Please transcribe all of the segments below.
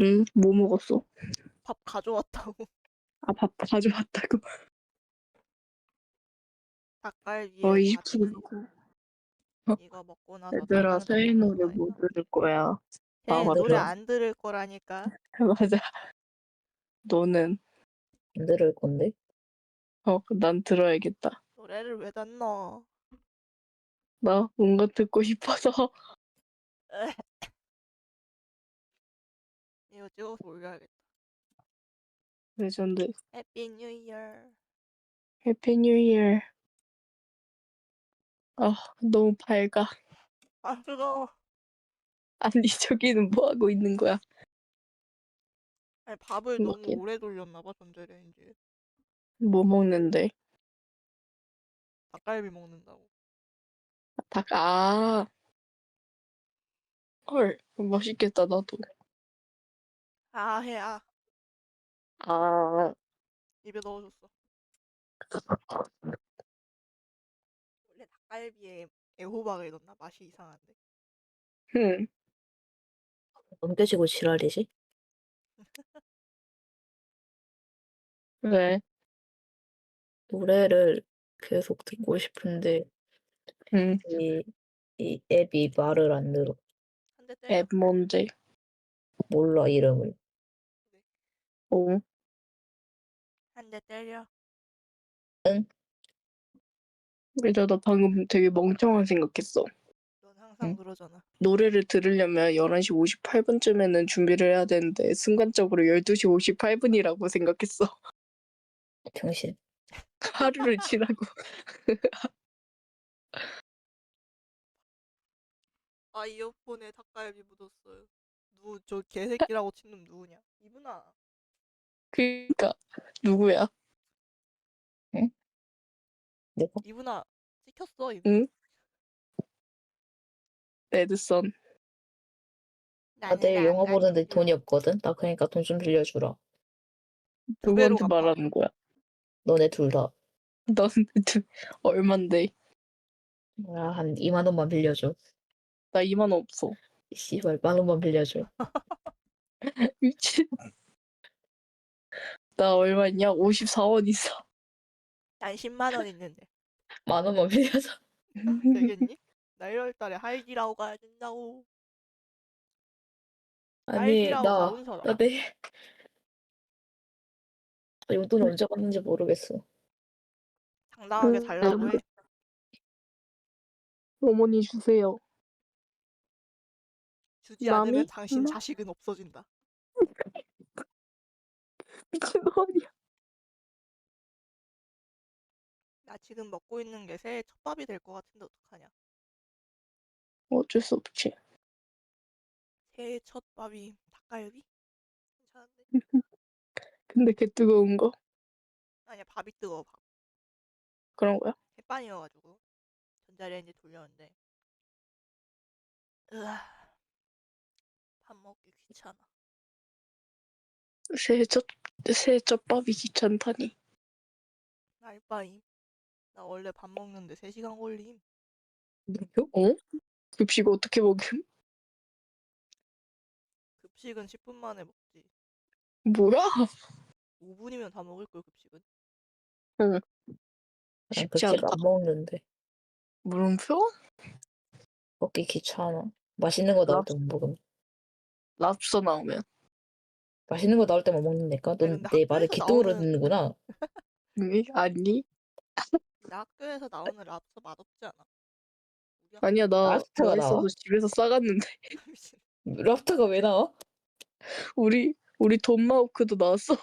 응, 뭐 먹었어? 밥 가져왔다고. 아, 밥 가져왔다고. 어, 밥 20분이고. 이거 먹고 나서 얘들아, 새해 노래 거야. 뭐 들을 거야? 새해 아, 맞아. 노래 안 들을 거라니까. 맞아. 너는? 안 들을 건데? 어, 난 들어야겠다. 노래를 왜 닫노? 나 뭔가 듣고 싶어서. 이거 찍어서 올려야겠다. 레전드. 해피 뉴 이어. 해피 뉴 이어. 아, 너무 밝아. 아 뜨거워. 아니, 저기는 뭐 하고 있는 거야? 아니 밥을 너무 먹긴. 오래 돌렸나 봐 전자레인지에. 뭐 먹는데? 닭갈비 먹는다고. 닭, 아. 헐, 맛있겠다, 나도. 아 해야 아, 입에 넣어줬어. 원래 닭갈비에 애호박을 넣나 맛이 이상한데. 흠. 넘겨지고 지랄이지? 왜? 노래를 계속 듣고 싶은데 응. 이, 이 앱이 말을 안 들어. 한 대 때려. 앱 뭔데? 몰라 이름을. 어, 한대 때려. 그래서 나 방금 되게 멍청한 생각했어. 넌 항상 응? 그러잖아. 노래를 들으려면 11시 58분쯤에는 준비를 해야 되는데 순간적으로 12시 58분이라고 생각했어. 정신. 하루를 지나고. 아 이어폰에 닭갈비 묻었어요. 누 저 개새끼라고 친놈 누구냐? 이분아. 그니까 누구야? 내가 이분아 찍혔어 이분. 응? 레드선. 나 내일 영화 보는데 돈이 없거든. 나 그러니까 돈 좀 빌려주라. 두 배로 누구한테 갚아. 말하는 거야? 너네 둘 다. 넌 얼만데? 야, 한 2만 원만 빌려줘. 나 2만 원 없어. 씨발 만 원만 빌려줘. 미친. 나 얼마 있냐? 54원 있어. 난 10만 원 있는데 만 원만 빌려줘. 되겠니? 나 1월 달에 하이디라고 가야 된다고. 아니 하이디라고 나 나온 사람. 나 내일 나 용돈 언제 받는지 모르겠어. 당당하게 음, 달라고 해. 어머니 주세요. 주지? 않으면 당신 나? 자식은 없어진다. 미친놈이야. 나 지금 먹고 있는 게 새해 첫 밥이 될 것 같은데 어떡하냐? 어쩔 수 없지. 새해 첫 밥이 닭갈비? 괜찮은데? 근데 개 뜨거운 거 아니야 밥이 뜨거워 밥. 그런 거야? 햇반이어가지고 전자레인지 돌렸는데 으아 밥 먹기 귀찮아. 새해 첫 새해 첫 밥이 귀찮다니. 알바임. 나 원래 밥 먹는데 3시간 걸림. 어? 급식 어떻게 먹음? 급식은 10분 만에 먹지. 뭐야? 5분이면 다 먹을 걸 급식은. 난 쉽지 급식 않다. 안 먹는데 물음표? 먹기 귀찮아. 맛있는 거 나올 랍- 때만 먹으면. 랍스터 나오면. 맛있는 거 나올 때만 먹는다니까. 넌 근데 내 말을 학교에서 기뚱으로 나오는- 듣는구나. 응? 아니? 나 학교에서 나오는 랍스터 맛없지 않아? 우리 학교 아니야 나 랍스터가 맛있어서 나와? 집에서 싸갔는데 미친. 랍스터가 왜 나와? 우리 우리 돈마우크도 나왔어.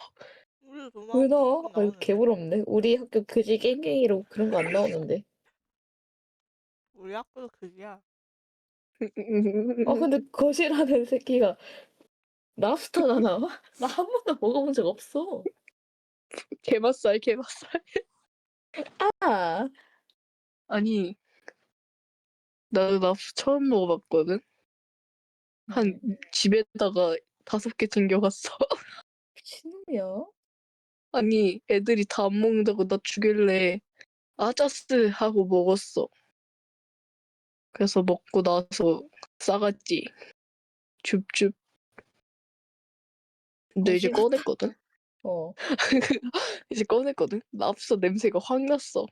우리도 왜 도망 나와? 아, 나오는데. 개부럽네. 우리 학교 그지 깽깽이로 그런 거 안 나오는데. 우리 학교도 그지야. 아 근데 거실하는 새끼가 랍스터가 나와? 나 한 번도 먹어본 적 없어. 게맛살 게맛살. 아, 아니 나도 랍스터 처음 먹어봤거든. 한 집에다가 다섯 개 챙겨갔어. 미친놈이야. 아니 애들이 다 안 먹는다고 나 주길래 아자스 하고 먹었어. 그래서 먹고 나서 싸갔지. 줍줍. 근데 이제 꺼냈거든. 어. 이제 꺼냈거든. 랍스터 냄새가 확 났어.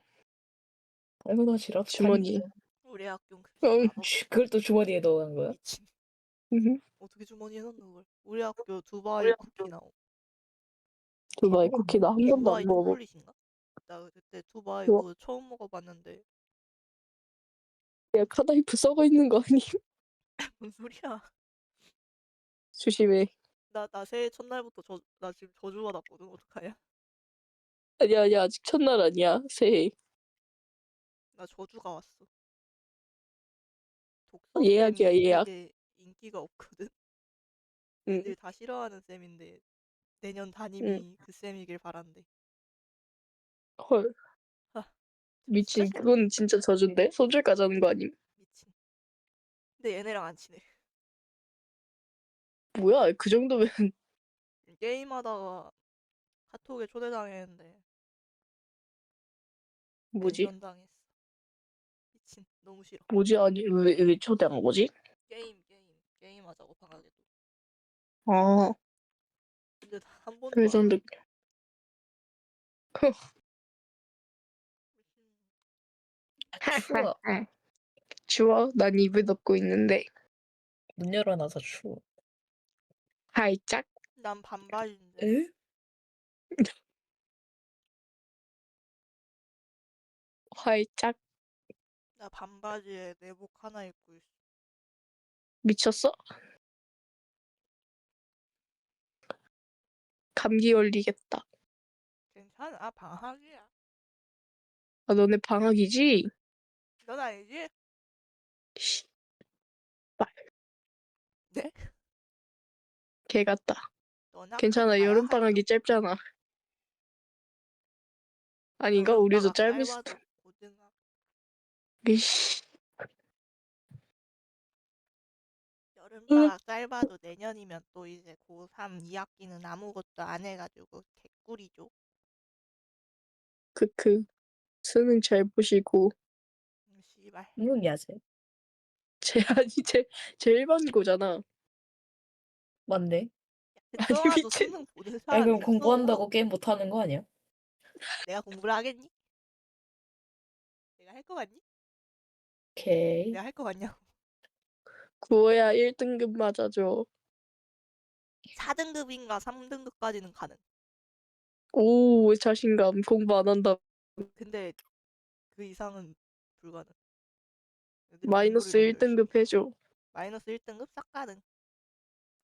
랍스터. 주머니에. 우리 학교 응. 맛없어. 그걸 또 주머니에 넣어간 거야? 미친. 음, 어떻게 주머니에 넣는 걸? 우리 학교 두바이 쿠키 나오. 두바이 어, 쿠키 나 한 번도 두바이 안 먹어봐. 초콜릿인가? 나 그때 두바이 우와. 그거 처음 먹어봤는데 야 카다이프 썩어 있는 거 아니? 뭔 소리야? 조심해. 나 나 새해 첫날부터 저 나 지금 저주 받았거든 어떡하냐? 아니야 아니야 아직 첫날 아니야 새해. 나 저주가 왔어. 독서 예약이야, 쌤이 예약. 되게 인기가 없거든. 응. 애들 다 싫어하는 쌤인데 내년 담임이 그 쌤이길 바란대. 헐. 아, 미친 그건 진짜 저준데 손절까지 하는 거 아님? 미친. 근데 얘네랑 안 친해. 뭐야 그 정도면 게임하다가 카톡에 초대당했는데 뭐지? 당했어. 미친. 너무 싫어. 뭐지 아니 왜, 왜 초대한 거지? 게임 게임 게임 하자고 방학에도. 아 근데 나한 번도 그래서 안느 추워. 추워? 난 입에 덮고 있는데 문 열어놔서 추워. 활짝 난 반바지인데. 에? 활짝 나 반바지에 내복 하나 입고 있어. 미쳤어? 감기 걸리겠다. 괜찮아 방학이야. 아 너네 방학이지? 넌 아니지? 씨, 네? 개 같다. 괜찮아 가야 여름 할 방학이 짧잖아. 아닌가? 우리도 방학 짧을 수도. 짧아도 고등학. 이씨 여름 응. 방학 짧아도 내년이면 또 이제 고3 2학기는 아무것도 안 해가지고 개꿀이죠. 크크 수능 잘 보시고 음, 씨발. 무슨이야 쟤? 제 아니 제 제 일반고잖아. 맞네. 야, 아니, 그동안도 미친. 수능 보는 사람 그럼. 공부한다고 게임 못하는 거 아니야? 내가 공부를 하겠니? 내가 할 거 같니? 오케이. 내가 할 거 같냐고. 구호야 1등급 맞아줘. 4등급인가 3등급까지는 가능. 오 자신감 공부 안 한다. 근데 그 이상은 불가능. 애들이 마이너스 공부를 너무 1등급 열심히 해. 해줘. 마이너스 1등급 싹 가능.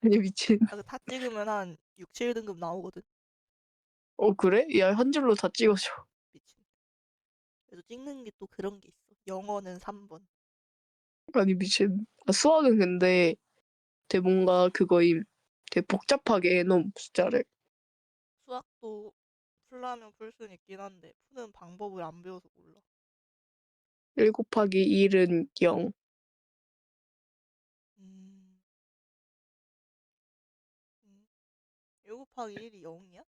아니 미친. 아, 그다 찍으면 한 6, 7등급 나오거든. 어 그래? 야 한 줄로 다 찍어줘. 미친. 그래서 찍는 게 또 그런 게 있어. 영어는 3번. 아니 미친. 아, 수학은 근데 되게 뭔가 그거임. 되게 복잡하게 해놓은 숫자를. 수학도 풀라면 풀 수는 있긴 한데 푸는 방법을 안 배워서 몰라. 1 곱하기 1은 0. 곱하기 1이 0이야?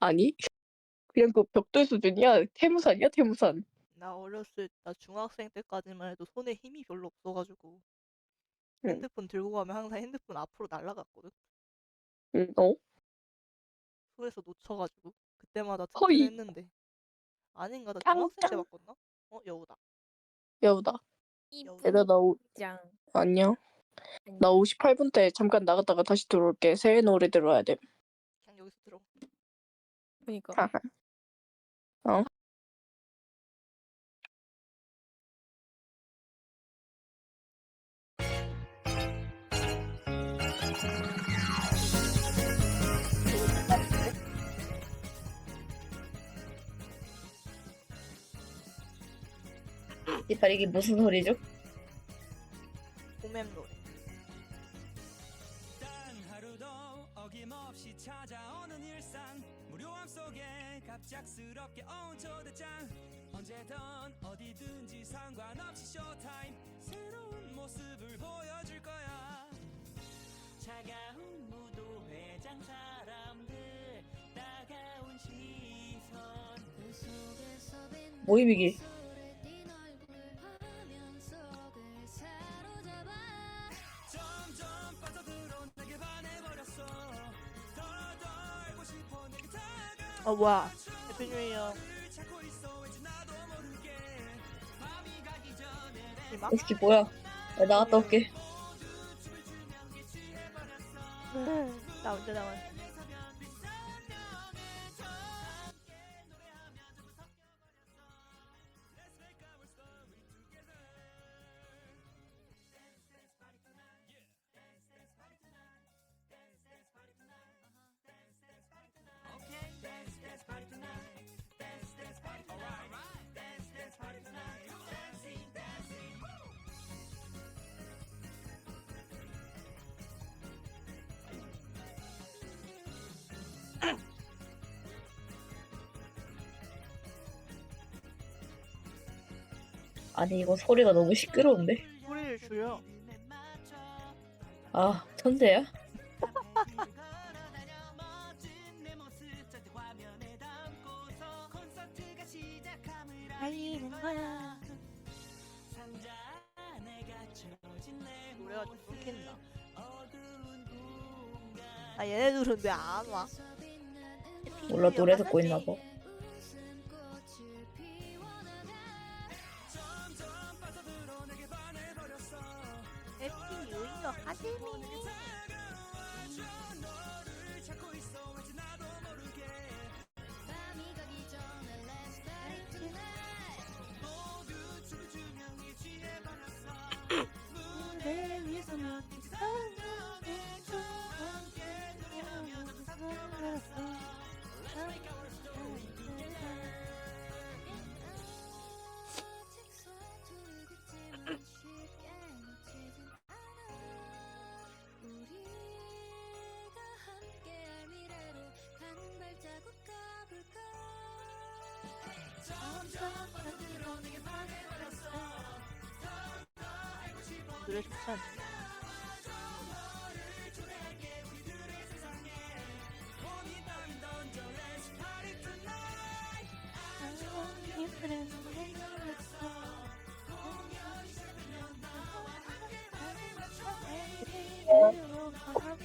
아니? 그냥 그 벽돌 수준이야. 태무산이야 태무산. 나 어렸을 나 중학생 때까지만 해도 손에 힘이 별로 없어가지고 응. 핸드폰 들고 가면 항상 핸드폰 앞으로 날아갔거든. 응, 어? 손에서 놓쳐가지고 그때마다 허이. 튼튼했는데 아닌가 나 중학생 때 짱짱. 바꿨나? 어 여우다. 여우다. 여우다. 얘들아 나 오... 짱. 안녕. 나 58분 때 잠깐 나갔다가 다시 들어올게. 새해 노래 들어야 돼. 그냥 여기서 들어. 그니까. 하하. 어? 이빨 이게 무슨 소리죠? 봄엠 노래. 갑작스럽게 온 초대장. 언제든 어디든지 상관없이 쇼타임. 새로운 모습을 보여줄 거야. 차가운 무도회장 사람들 따가운 시선. 그 속에서 모임이기. 점점 빠져들어 내게 반해버렸어. 어 뭐야 해피 뉴 이어 이마? 이 새끼 뭐야? 나 나갔다 올게. 나 혼자 남았어 아니 이거 소리가 너무 시끄러운데? 소리를 줄여 아 천재야? 달리는 거야 노래가 좀 끊긴다 아 얘네들은 왜 안 와? 몰라 노래 듣고 있나 봐. 이어 하재미 노래 좋지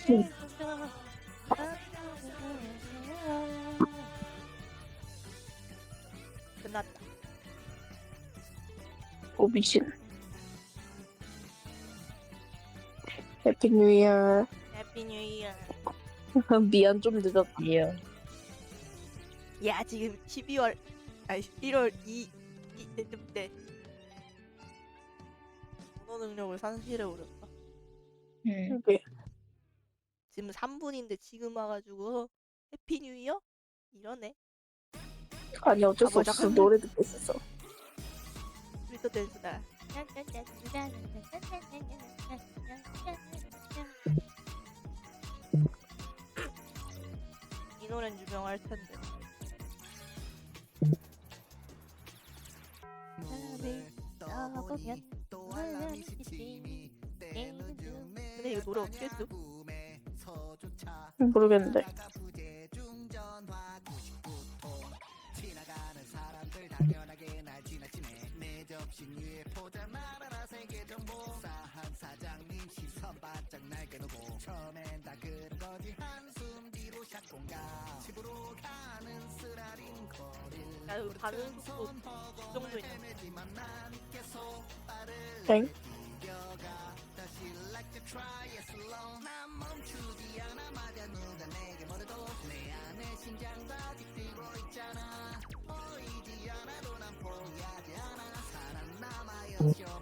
않지? 끝났다. 오 미친. 해피 뉴 이어. 해피 뉴 이어. 미안 좀 늦었다. 예. 야 지금 12월 아니 1월 2 이쯤 때 언어 능력을 산실에 오렸다. 음. 이게 지금 3분인데 지금 와가지고 해피 뉴 이어 이러네. 아니 어쩔 수 없어. 노래 듣고 있었어. 트위터 댄스다. 이 노래는 유명할 텐데. 근데 이거 노래 어떻게 했어? 모르겠는데. 야 이거 가는 속도 이 정도 있네. 땡. 도박할 수 있다. 해볼까? 네?